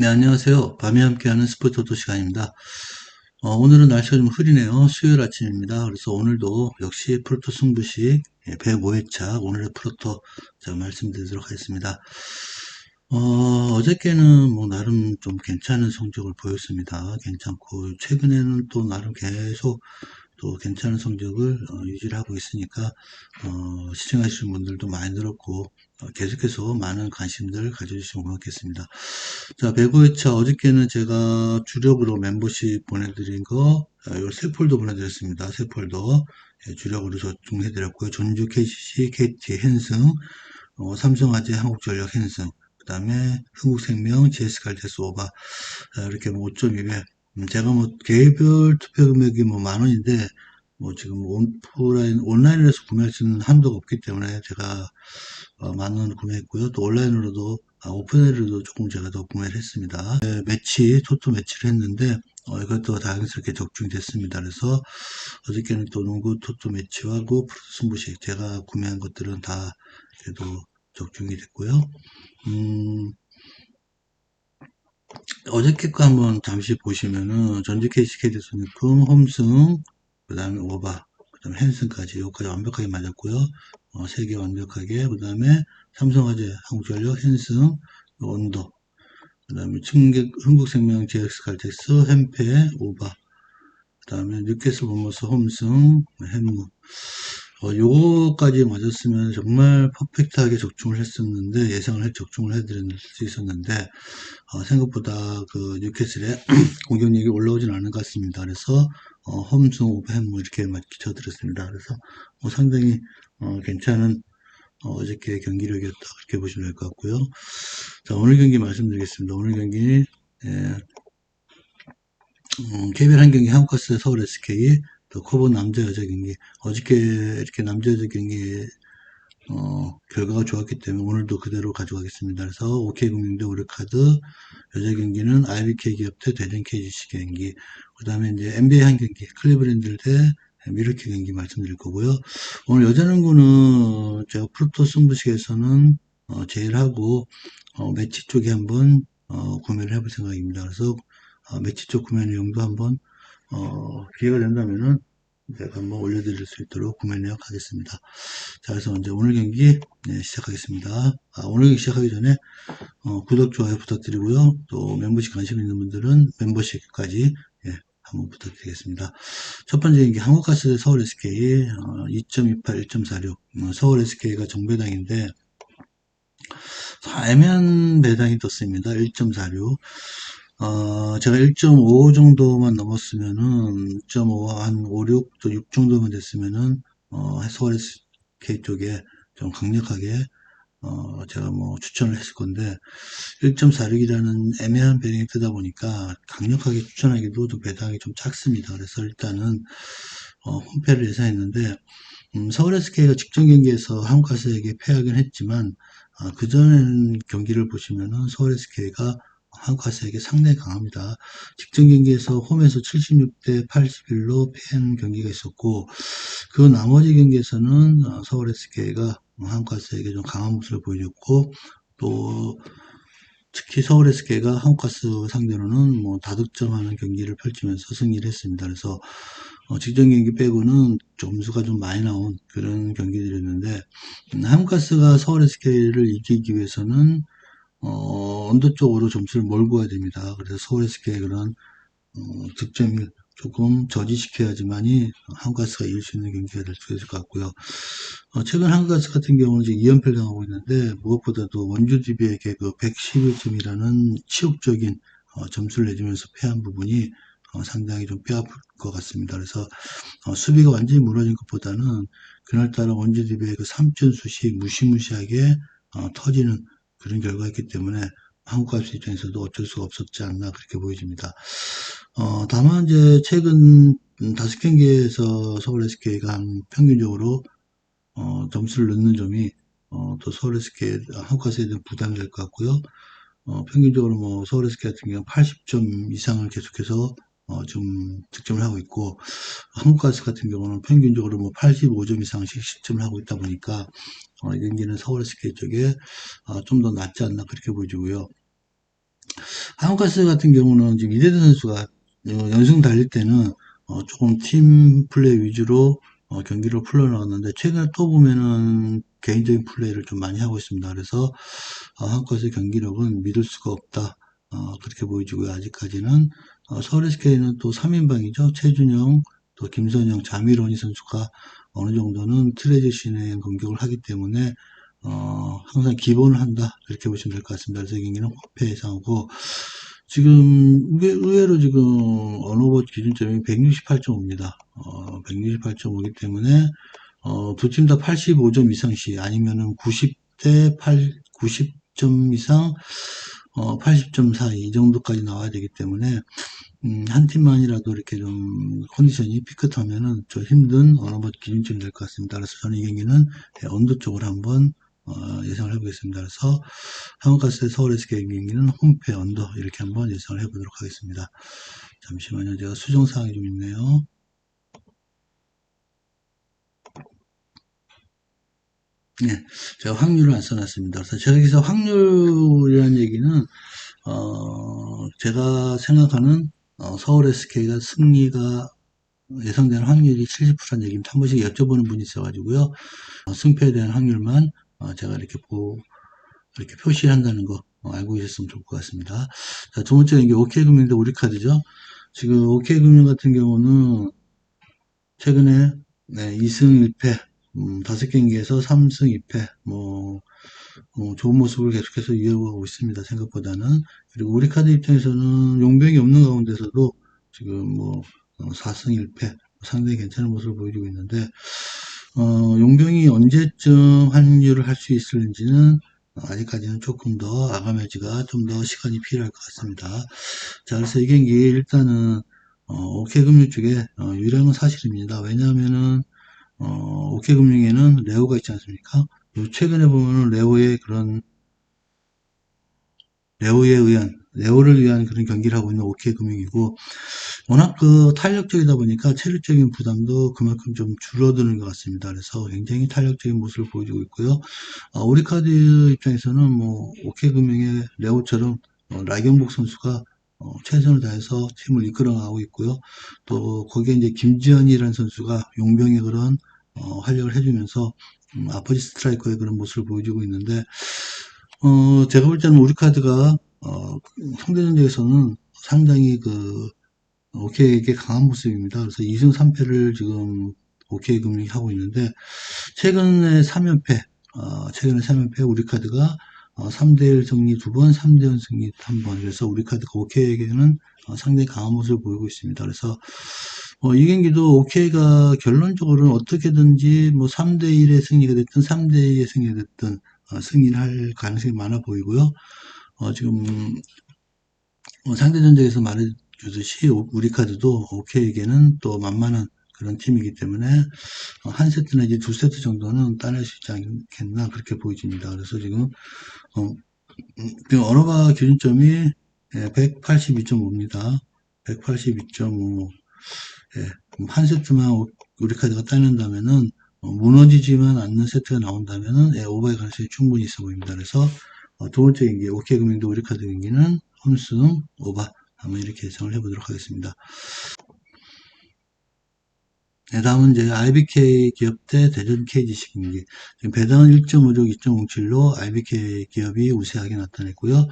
네, 안녕하세요. 밤에 함께하는 스포츠 토토 시간입니다. 어, 오늘은 날씨가 좀 흐리네요. 수요일 아침입니다. 그래서 오늘도 역시 프로토 승부식 105회차 오늘의 프로토 제가 말씀드리도록 하겠습니다. 어, 저께는 뭐 나름 좀 괜찮은 성적을 보였습니다. 괜찮고 최근에는 또 나름 계속 또 괜찮은 성적을 어, 유지를 하고 있으니까 어, 시청하시는 분들도 많이 늘었고 어, 계속해서 많은 관심들 가져주시면 고맙겠습니다. 자, 105회차 어저께는 제가 주력으로 멤버십 보내드린 거, 어, 세 폴더 보내드렸습니다. 세 폴더. 예, 주력으로 저중해드렸고요. 전주 KCC, KT 핸승, 어, 삼성화재, 한국전력 핸승, 그 다음에 흥국생명, GS칼테스 오바, 어, 이렇게 뭐 5.2배. 음, 제가 뭐 개별 투표 금액이 뭐 만 원인데, 뭐 지금 온프라인, 온라인에서 구매할 수 있는 한도가 없기 때문에 제가 어, 만원 구매했고요. 또 온라인으로도 아, 오픈에르도 조금 제가 더 구매를 했습니다. 네, 매치, 토토 매치를 했는데 어, 이것도 다행스럽게 적중이 됐습니다. 그래서 어저께는 또 농구 토토 매치하고 프로스 승부식 제가 구매한 것들은 다 그래도 적중이 됐고요. 음, 어저께 거 한번 잠시 보시면은 전주 KCKD 손익금, 홈승, 그 다음에 오바, 그 다음에 헨슨까지 여기까지 완벽하게 맞았고요. 어, 세개 완벽하게 그 다음에 삼성화재, 한국전력, 헨슨, 언더 그 다음에 충격, 흥국생명, 제엑스칼텍스, 햄페, 오바 그 다음에 뉴캐슬 보머스, 홈승, 햄무 어, 요거까지 맞았으면 정말 퍼펙트하게 적중을 했었는데 예상을 해 적중을 해드릴 수 있었는데 어, 생각보다 그 뉴캐슬의 공격력이 올라오진 않은 것 같습니다. 그래서 어, 홈승, 오버햄 뭐 이렇게 맞춰드렸습니다. 그래서 뭐 상당히 어, 괜찮은 어, 저께 경기력이었다 그렇게 보시면 될 것 같고요. 자 오늘 경기 말씀드리겠습니다. 오늘 경기 예, 음, KBL 한 경기 한국가스 서울 SK 또 코보 남자 여자 경기 어저께 이렇게 남자 여자 경기 어, 결과가 좋았기 때문에 오늘도 그대로 가져가겠습니다. 그래서 OK금융대 우리카드 여자 경기는 IBK 기업 대 대전 KGC 경기 그 다음에 이제 NBA 한 경기 클리브랜드 대 미러키 경기 말씀드릴 거고요. 오늘 여자농구는 제가 프로토 승부식에서는 어, 제일 하고 어, 매치 쪽에 한번 어, 구매를 해볼 생각입니다. 그래서 어, 매치 쪽 구매 내용도 한번 어, 기회가 된다면은 제가 한번 올려드릴 수 있도록 구매 내역 하겠습니다. 자, 그래서 이제 오늘 경기 네, 시작하겠습니다. 아, 오늘 경기 시작하기 전에 어, 구독, 좋아요 부탁드리고요. 또 멤버십 관심 있는 분들은 멤버십까지 예, 한번 부탁드리겠습니다. 첫 번째 경기 한국가스 서울 SK 어, 2.28, 1.46 어, 서울 SK가 정배당인데 애매한 배당이 떴습니다. 1.46 어, 제가 1.5 정도만 넘었으면은, 1.5, 한 5, 6, 또6 정도만 됐으면은, 어, 서울 SK 쪽에 좀 강력하게, 어, 제가 뭐 추천을 했을 건데, 1.46이라는 애매한 배당이 뜨다 보니까, 강력하게 추천하기도 좀 배당이 좀 작습니다. 그래서 일단은, 어, 홈패를 예상했는데, 음, 서울 SK가 직전 경기에서 한국가스에게 패하긴 했지만, 아, 그 전 경기를 보시면은 서울 SK가 한국가스에게 상당히 강합니다. 직전 경기에서 홈에서 76대 81로 패한 경기가 있었고 그 나머지 경기에서는 어, 서울 SK가 한국가스에게 좀 강한 모습을 보여줬고 또 특히 서울 SK가 한국가스 상대로는 뭐 다득점하는 경기를 펼치면서 승리를 했습니다. 그래서 어, 직전 경기 빼고는 점수가 좀 많이 나온 그런 경기들이었는데 음, 한국가스가 서울 SK를 이기기 위해서는 어, 언더 쪽으로 점수를 몰고 가야 됩니다. 그래서 서울 SK의 그런 어, 득점을 조금 저지시켜야지만이 한국가스가 이길 수 있는 경기가 될 수 있을 것 같고요. 어, 최근 한국가스 같은 경우는 이제 2연패를 당하고 있는데 무엇보다도 원주 DB에게 그 111점이라는 치욕적인 어, 점수를 내주면서 패한 부분이 어, 상당히 좀 뼈아플 것 같습니다. 그래서 어, 수비가 완전히 무너진 것보다는 그날따라 원주 DB의 그 3점 슛이 무시무시하게 어, 터지는 그런 결과였기 때문에 한국 가수 입장에서도 어쩔 수가 없었지 않나 그렇게 보여집니다. 어, 다만 이제 최근 다섯 경기에서 서울 SK가 한 평균적으로 어, 점수를 넣는 점이 어, 또 서울 SK 한국 가수에 대한 부담이 될 것 같고요. 어, 평균적으로 뭐 서울 SK 같은 경우 80점 이상을 계속해서 어, 좀 득점을 하고 있고 한국가스 같은 경우는 평균적으로 뭐 85점 이상씩 실점을 하고 있다 보니까 어, 이 경기는 서울 SK 쪽에 어, 좀 더 낫지 않나 그렇게 보여지고요. 한국가스 같은 경우는 지금 이대든 선수가 어, 연승 달릴 때는 어, 조금 팀 플레이 위주로 어, 경기를 풀어나갔는데 최근에 또 보면은 개인적인 플레이를 좀 많이 하고 있습니다. 그래서 어, 한국가스의 경기력은 믿을 수가 없다. 어, 그렇게 보여지고요. 아직까지는 어, 서울 SK는 또 3인방이죠. 최준영, 또 김선영, 자미로니 선수가 어느 정도는 시내 공격을 하기 때문에 어, 항상 기본을 한다. 이렇게 보시면 될 것 같습니다. 그래서 이 경기는 화폐 예상하고, 지금, 의외- 의외로 지금, 언어버 기준점이 168.5입니다. 어, 168.5이기 때문에, 어, 두 팀 다 85점 이상 시, 아니면은 90대 8, 90점 이상, 어, 80점 사이, 이 정도까지 나와야 되기 때문에, 음, 한 팀만이라도 이렇게 좀 컨디션이 삐끗하면은 좀 힘든 언어버 기준점이 될 것 같습니다. 그래서 저는 이 경기는 예, 언더 쪽으로 한번 어, 예상을 해보겠습니다. 그래서 한국가스의 서울 SK 경기는 홈페 언더 이렇게 한번 예상을 해보도록 하겠습니다. 잠시만요. 제가 수정사항이 좀 있네요. 네, 제가 확률을 안 써놨습니다. 그래서 제가 여기서 확률이라는 얘기는 어, 제가 생각하는 어, 서울 SK가 승리가 예상되는 확률이 70%라는 얘기입니다. 한 번씩 여쭤보는 분이 있어가지고요. 어, 승패에 대한 확률만 어, 제가 이렇게 보, 이렇게 표시한다는 거 어, 알고 계셨으면 좋을 것 같습니다. 자, 두 번째는 이게 OK금융인데 우리카드죠. 지금 OK금융 같은 경우는 최근에 네, 2승 1패, 음, 5경기에서 3승 2패, 뭐, 어, 좋은 모습을 계속해서 이어가고 있습니다. 생각보다는. 그리고 우리 카드 입장에서는 용병이 없는 가운데서도 지금 뭐, 어, 4승 1패, 상당히 괜찮은 모습을 보여주고 있는데, 어, 용병이 언제쯤 합류를 할 수 있을지는 아직까지는 조금 더 아가매지가 좀 더 시간이 필요할 것 같습니다. 자, 그래서 이 경기 일단은 어, 오케금융 쪽에 어, 유량은 사실입니다. 왜냐하면은 어, 오케금융에는 레오가 있지 않습니까? 최근에 보면은 레오의 그런 레오에 의한 레오를 위한 그런 경기를 하고 있는 오케금융이고 워낙 그 탄력적이다 보니까 체력적인 부담도 그만큼 좀 줄어드는 것 같습니다. 그래서 굉장히 탄력적인 모습을 보여주고 있고요. 어, 우리카드 입장에서는 뭐 오케금융의 레오처럼 어, 라경복 선수가 어, 최선을 다해서 팀을 이끌어가고 있고요. 또 거기에 이제 김지현이라는 선수가 용병의 그런 어, 활약을 해주면서 음, 아버지 스트라이커의 그런 모습을 보여주고 있는데 어, 제가 볼 때는 우리 카드가 어, 상대전적에서는 상당히 그 오케이에게 강한 모습입니다. 그래서 2승 3패를 지금 오케이 금융이 하고 있는데 최근에 3연패 어, 최근에 3연패 우리 카드가 어, 3대1 승리 두 번, 3대1 승리 한 번. 그래서 우리 카드가 오케이에게는 어, 상당히 강한 모습을 보이고 있습니다. 그래서 어, 이 경기도 오케이가 결론적으로는 어떻게든지 뭐 3대1의 승리가 됐든 3대2의 승리가 됐든 어, 승리를 할 가능성이 많아 보이고요. 어, 지금 어, 상대 전적에서 말해주듯이 우리 카드도 오케이에게는 또 만만한 그런 팀이기 때문에 어, 한 세트 내지 두 세트 정도는 따낼 수 있지 않겠나 그렇게 보여집니다. 그래서 지금 어, 음, 지금 언어바 기준점이 182.5입니다. 182.5. 예, 한 세트만 우리 카드가 따낸다면은 어, 무너지지만 않는 세트가 나온다면은 예, 오버의 가능성이 충분히 있어 보입니다. 그래서 어, 두 번째 경기 오케이 금융도 우리 카드 경기는 홈승 오버 한번 이렇게 예상을 해보도록 하겠습니다. 네, 다음은 이제 IBK 기업 대 대전 경기. 지금 배당은 1.56, 2.07로 IBK 기업이 우세하게 나타냈고요.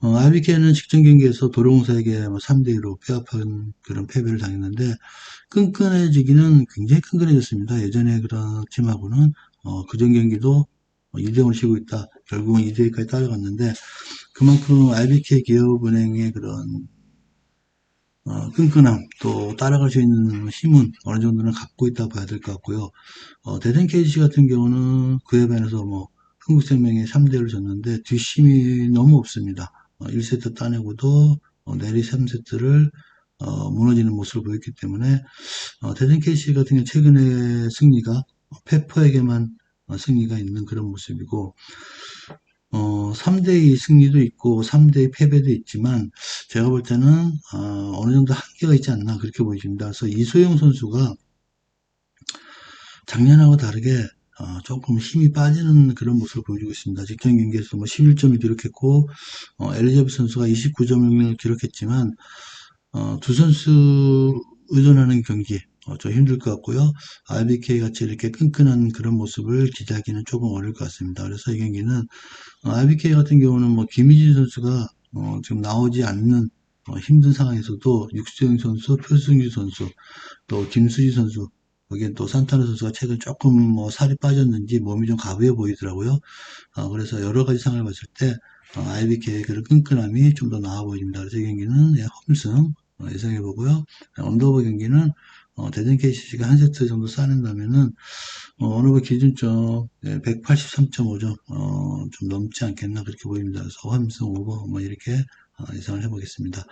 어, IBK는 직전 경기에서 도로공사에게 뭐 3대2로 폐합한 그런 패배를 당했는데, 끈끈해지기는 굉장히 끈끈해졌습니다. 예전에 그런 팀하고는, 어, 그전 경기도 2대0을 치고 있다. 결국은 2대2까지 따라갔는데, 그만큼 IBK 기업은행의 그런 어, 끈끈함, 또 따라갈 수 있는 힘은 어느 정도는 갖고 있다 봐야 될 것 같고요. 어, KGC 같은 경우는 그에 반해서 뭐, 흥국생명에 3대를 졌는데 뒷심이 너무 없습니다. 어, 1세트 따내고도 어, 내리 3세트를 어, 무너지는 모습을 보였기 때문에 어, KGC 같은 경우 최근에 승리가 페퍼에게만 어, 승리가 있는 그런 모습이고 어, 3대2 승리도 있고 3대2 패배도 있지만 제가 볼 때는 어, 느 정도 한계가 있지 않나 그렇게 보여집니다. 그래서 이소영 선수가 작년하고 다르게 어, 조금 힘이 빠지는 그런 모습을 보여주고 있습니다. 직전 경기에서 뭐 11점을 기록했고 어, 엘리자베스 선수가 29점을 기록했지만 어, 두 선수 의존하는 경기 어, 좀 힘들 것 같고요. RBK 같이 이렇게 끈끈한 그런 모습을 기대하기는 조금 어려울 것 같습니다. 그래서 이 경기는 어, RBK 같은 경우는 뭐 김희진 선수가 어, 지금 나오지 않는 어, 힘든 상황에서도 육수영 선수, 표승규 선수, 또 김수지 선수, 여기엔 또 산타나 선수가 최근 조금 뭐 살이 빠졌는지 몸이 좀 가벼워 보이더라고요. 어, 그래서 여러 가지 상황을 봤을 때 어, IBK의 그런 끈끈함이 좀 더 나아 보입니다. 그래서 이 경기는 예, 홈승 어, 예상해 보고요. 언더버 경기는 어, 대전 KCC가 한 세트 정도 쌓는다면은 어, 언더버 기준점 183.5점 어, 좀 넘지 않겠나 그렇게 보입니다. 그래서 홈승 오버 뭐 이렇게 어, 예상을 해보겠습니다.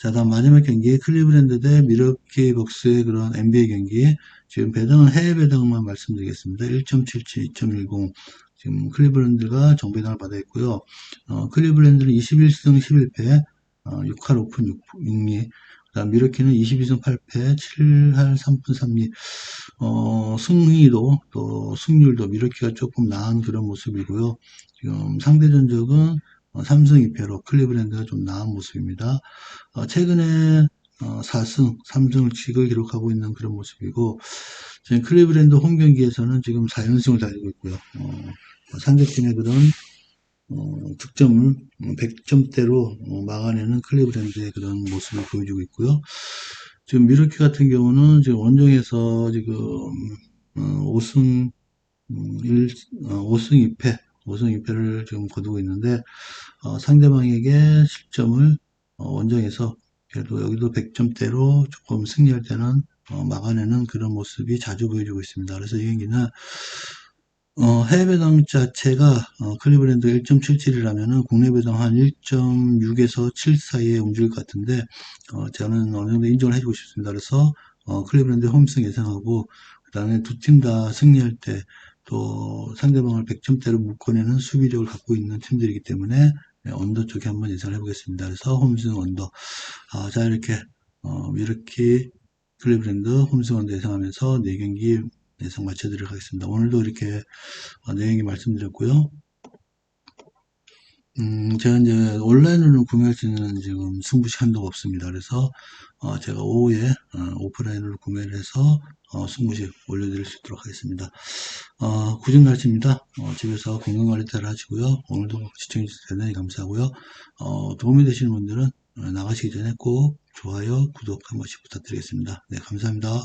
자, 다음 마지막 경기 클리브랜드 대 미러키 벅스의 그런 NBA 경기 지금 배당은 해외 배당만 말씀드리겠습니다. 1.77, 2.10 지금 클리브랜드가 정배당을 받아 있고요. 어, 클리브랜드는 21승 11패 어, 6할 오픈 6, 6리 그 다음 미러키는 22승 8패 7할 3분 3리 어, 승리도 또 승률도 미러키가 조금 나은 그런 모습이고요. 지금 상대 전적은 어, 3승 2패로 클리브랜드가 좀 나은 모습입니다. 어, 최근에 어, 4승, 3승을 씩을 기록하고 있는 그런 모습이고 지금 클리브랜드 홈 경기에서는 지금 4연승을 달리고 있고요. 어, 그런 어, 득점을 100점대로 어, 막아내는 클리브랜드의 그런 모습을 보여주고 있고요. 지금 미르키 같은 경우는 지금 원정에서 지금 어, 5승 1, 5승 2패, 5승 2패를 지금 거두고 있는데 어, 상대방에게 실점을 어, 원정에서 그래도 여기도 100점대로 조금 승리할 때는 어, 막아내는 그런 모습이 자주 보여주고 있습니다. 그래서 이 경기는 어, 해외 배당 자체가 어, 클리브랜드 1.77이라면은 국내 배당 한 1.6에서 7 사이에 움직일 것 같은데 어, 저는 어느 정도 인정을 해주고 싶습니다. 그래서 어, 클리브랜드 홈승 예상하고 그 다음에 두 팀 다 승리할 때 또 상대방을 100점대로 묶어내는 수비력을 갖고 있는 팀들이기 때문에 네, 언더 쪽에 한번 예상을 해보겠습니다. 그래서 홈승 언더 아, 자 이렇게 어, 이렇게 클리브랜드 홈승 언더 예상하면서 4경기 예상 마쳐드리도록 하겠습니다. 오늘도 이렇게 어, 내용이 말씀드렸고요. 음, 제가 이제 온라인으로 구매할 수 있는 지금 승부시 한도가 없습니다. 그래서 어, 제가 오후에 어, 오프라인으로 구매를 해서 어, 승부시 올려드릴 수 있도록 하겠습니다. 어, 구정 날씨입니다. 어, 집에서 건강관리 잘 하시고요. 오늘도 시청해주셔서 대단히 감사하고요. 어, 도움이 되시는 분들은 어, 나가시기 전에 꼭 좋아요, 구독 한 번씩 부탁드리겠습니다. 네, 감사합니다.